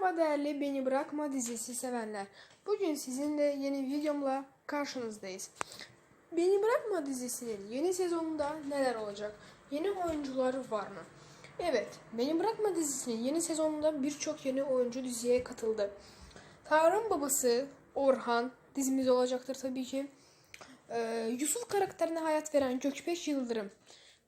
Merhaba değerli Beni Bırakma dizisi sevenler. Bugün sizinle yeni videomla karşınızdayız. Beni Bırakma dizisinin yeni sezonunda neler olacak? Yeni oyuncular var mı? Evet, Beni Bırakma dizisinin yeni sezonunda birçok yeni oyuncu diziye katıldı. Tarık'ın babası Orhan dizimizde olacaktır tabii ki. Ee, Yusuf karakterine hayat veren Gökbeş Yıldırım.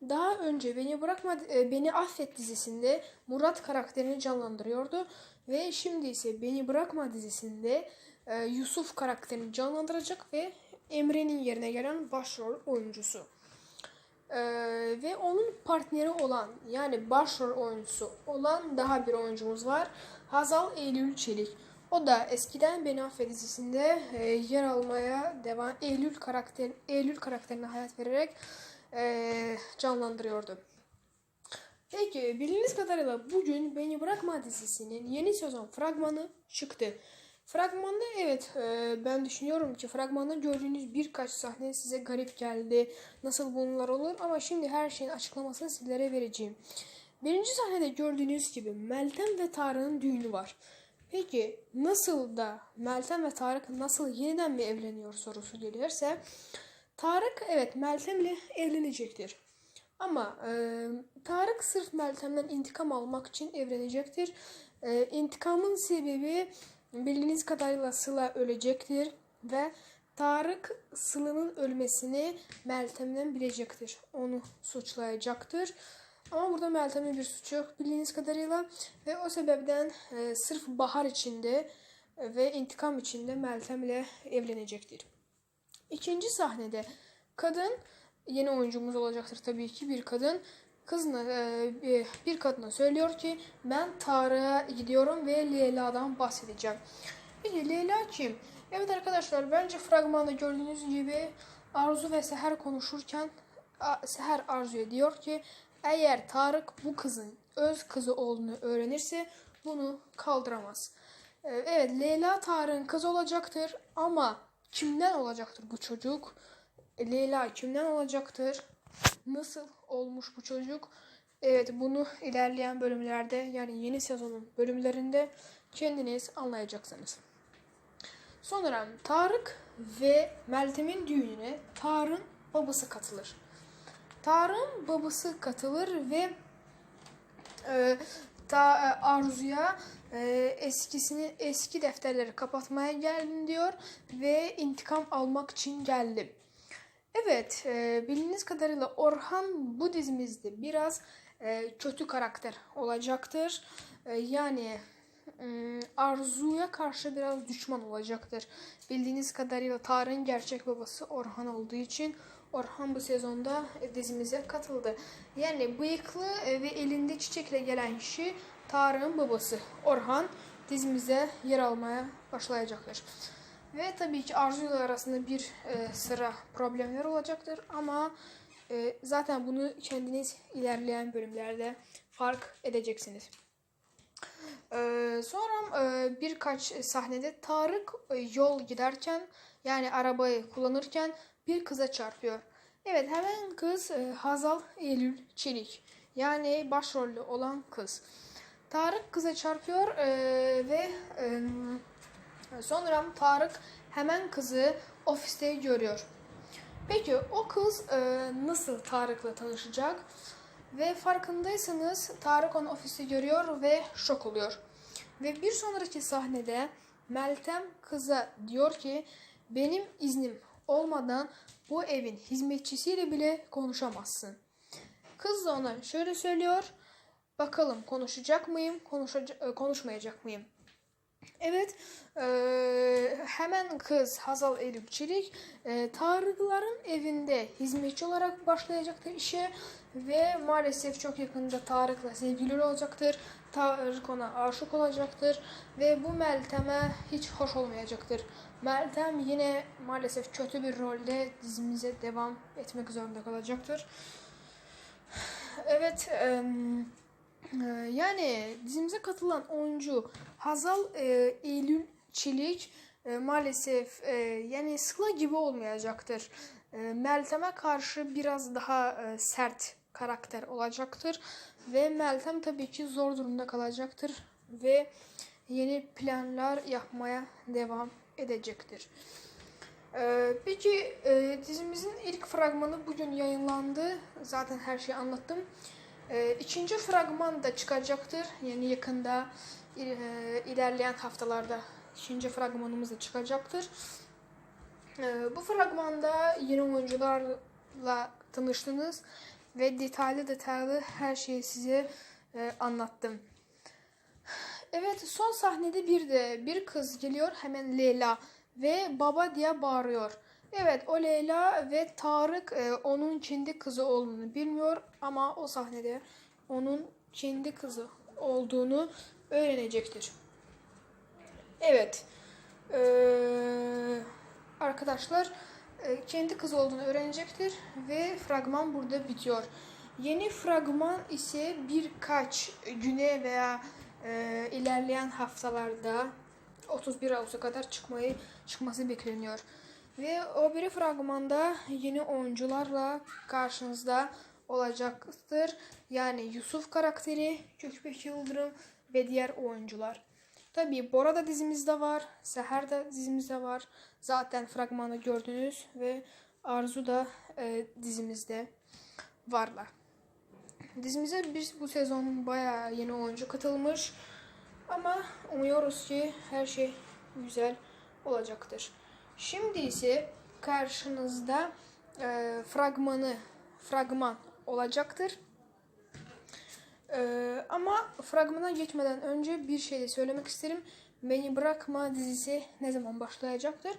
Daha önce Beni Bırakma e, Beni Affet dizisinde Murat karakterini canlandırıyordu ve şimdi ise Beni Bırakma dizisinde e, Yusuf karakterini canlandıracak ve Emre'nin yerine gelen başrol oyuncusu. Ee, ve onun partneri olan yani başrol oyuncusu olan daha bir oyuncumuz var. Hazal Eylül Çelik. O da eskiden Beni Affet dizisinde e, yer almaya devam Eylül karakter Eylül karakterine hayat vererek e, canlandırıyordu. Peki bildiğiniz kadarıyla bugün Beni Bırakma dizisinin yeni sezon fragmanı çıktı. Fragmanda evet e, ben düşünüyorum ki fragmanda gördüğünüz birkaç sahne size garip geldi. Nasıl bunlar olur ama şimdi her şeyin açıklamasını sizlere vereceğim. Birinci sahnede gördüğünüz gibi Meltem ve Tarık'ın düğünü var. Peki nasıl da Meltem ve Tarık nasıl yeniden mi evleniyor sorusu gelirse Tarık evet Meltem ile evlenecektir. Ama e, Tarık sırf Meltem'den intikam almak için evlenecektir. E, intikamın sebebi bildiğiniz kadarıyla Sıla ölecektir ve Tarık Sıla'nın ölmesini Meltem'den bilecektir. Onu suçlayacaktır. Ama burada Meltem'in bir suçu yok bildiğiniz kadarıyla ve o sebepten e, sırf bahar içinde ve intikam içinde Meltem ile evlenecektir. İkinci sahnede kadın yeni oyuncumuz olacaktır tabii ki bir kadın kızına e, bir kadına söylüyor ki ben Tarık'a gidiyorum ve Leyla'dan bahsedeceğim. Peki Leyla kim? Evet arkadaşlar bence fragmanda gördüğünüz gibi Arzu ve Seher konuşurken Seher Arzu'ya diyor ki eğer Tarık bu kızın öz kızı olduğunu öğrenirse bunu kaldıramaz. Ee, Evet Leyla Tarık'ın kızı olacaktır ama kimden olacaktır bu çocuk? E, Leyla kimden olacaktır? Nasıl olmuş bu çocuk? Evet bunu ilerleyen bölümlerde yani yeni sezonun bölümlerinde kendiniz anlayacaksınız. Sonra Tarık ve Meltem'in düğününe Tarık'ın babası katılır. Tarık'ın babası katılır ve e, ta, e, Arzu'ya e, eskisini eski defterleri kapatmaya geldim diyor ve intikam almak için geldim. Evet, e, bildiğiniz kadarıyla Orhan bu dizimizde biraz e, kötü karakter olacaktır. E, yani Arzu'ya karşı biraz düşman olacaktır. Bildiğiniz kadarıyla Tarık'ın gerçek babası Orhan olduğu için Orhan bu sezonda e, dizimize katıldı. Yani bıyıklı e, ve elinde çiçekle gelen kişi Tarık'ın babası Orhan dizimize yer almaya başlayacaktır. Ve tabii ki Arzu ile arasında bir e, sıra problemler olacaktır ama e, zaten bunu kendiniz ilerleyen bölümlerde fark edeceksiniz. Ee, sonra e, birkaç sahnede Tarık e, yol giderken yani arabayı kullanırken bir kıza çarpıyor. Evet hemen kız e, Hazal Eylül Çelik yani başrollü olan kız. Tarık kıza çarpıyor e, ve e, sonra Tarık hemen kızı ofiste görüyor. Peki o kız e, nasıl Tarık'la tanışacak? Ve farkındaysanız Tarık onu ofiste görüyor ve şok oluyor. Ve bir sonraki sahnede Meltem kıza diyor ki benim iznim olmadan bu evin hizmetçisiyle bile konuşamazsın. Kız da ona şöyle söylüyor. Bakalım konuşacak mıyım, konuşaca- konuşmayacak mıyım? Evet, eee, hemen kız Hazal Elif Çelik eee, Tarıkların evinde hizmetçi olarak başlayacaktır işe ve maalesef çok yakında Tarık'la sevgili olacaktır. Tarık ona aşık olacaktır ve bu Meltem'e hiç hoş olmayacaktır. Meltem yine maalesef kötü bir rolde dizimize devam etmek zorunda kalacaktır. Evet, ee, yani dizimize katılan oyuncu Hazal e, Eylül Çelik e, maalesef e, yani Sıla gibi olmayacaktır. E, Meltem'e karşı biraz daha e, sert karakter olacaktır ve Meltem tabii ki zor durumda kalacaktır ve yeni planlar yapmaya devam edecektir. Ee, peki e, dizimizin ilk fragmanı bugün yayınlandı. Zaten her şeyi anlattım. Ee, ikinci fragman da çıkacaktır. Yani yakında e, ilerleyen haftalarda ikinci fragmanımız da çıkacaktır. Ee, bu fragmanda yeni oyuncularla tanıştınız ve detaylı detaylı her şeyi size e, anlattım. Evet son sahnede bir de bir kız geliyor hemen Leyla ve baba diye bağırıyor. Evet o Leyla ve Tarık e, onun kendi kızı olduğunu bilmiyor ama o sahnede onun kendi kızı olduğunu öğrenecektir. Evet. Ee, arkadaşlar e, kendi kızı olduğunu öğrenecektir ve fragman burada bitiyor. Yeni fragman ise birkaç güne veya e, ilerleyen haftalarda 31 Ağustos'a kadar çıkmayı çıkması bekleniyor. Ve o bir fragmanda yeni oyuncularla karşınızda olacaktır. Yani Yusuf karakteri, Gökbek Yıldırım ve diğer oyuncular. Tabii Bora da dizimizde var, Seher de dizimizde var. Zaten fragmanı gördünüz ve Arzu da e, dizimizde varlar. Dizimize biz bu sezon bayağı yeni oyuncu katılmış. Ama umuyoruz ki her şey güzel olacaktır. Şimdi ise karşınızda e, fragmanı fragman olacaktır. E, ama fragmana geçmeden önce bir şey de söylemek isterim. Beni Bırakma dizisi ne zaman başlayacaktır?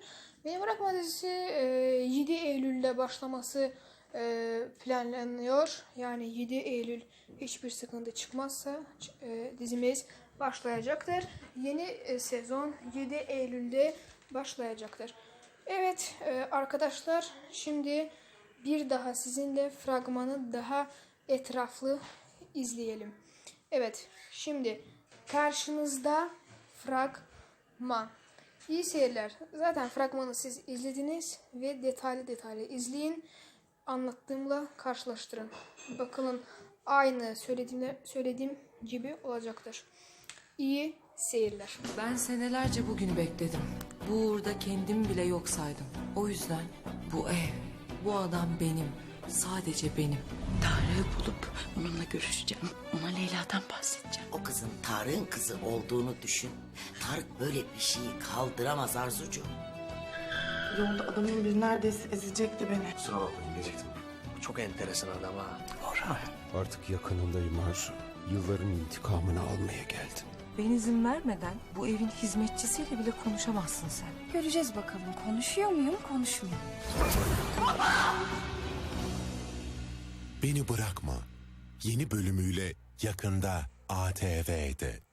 Beni Bırakma dizisi e, 7 Eylül'de başlaması e, planlanıyor. Yani 7 Eylül hiçbir sıkıntı çıkmazsa e, dizimiz başlayacaktır. Yeni e, sezon 7 Eylül'de başlayacaktır. Evet e, arkadaşlar şimdi bir daha sizinle fragmanı daha etraflı izleyelim. Evet şimdi karşınızda fragman. İyi seyirler. Zaten fragmanı siz izlediniz ve detaylı detaylı izleyin. Anlattığımla karşılaştırın. Bakalım aynı söylediğimle söylediğim gibi olacaktır. İyi seyirler. Ben senelerce bugün bekledim. Bu uğurda kendim bile yok saydım. O yüzden bu ev, bu adam benim. Sadece benim. Tarık'ı bulup onunla görüşeceğim. Ona Leyla'dan bahsedeceğim. O kızın Tarık'ın kızı olduğunu düşün. Tarık böyle bir şeyi kaldıramaz Arzucu. Yolda adamın biri neredeyse ezecekti beni. Kusura bakmayın geciktim. Çok enteresan adam ha. Orhan. Artık yakınındayım Arzu. Yılların intikamını almaya geldim. Ben izin vermeden bu evin hizmetçisiyle bile konuşamazsın sen. Göreceğiz bakalım konuşuyor muyum konuşmuyor. Beni Bırakma yeni bölümüyle yakında ATV'de.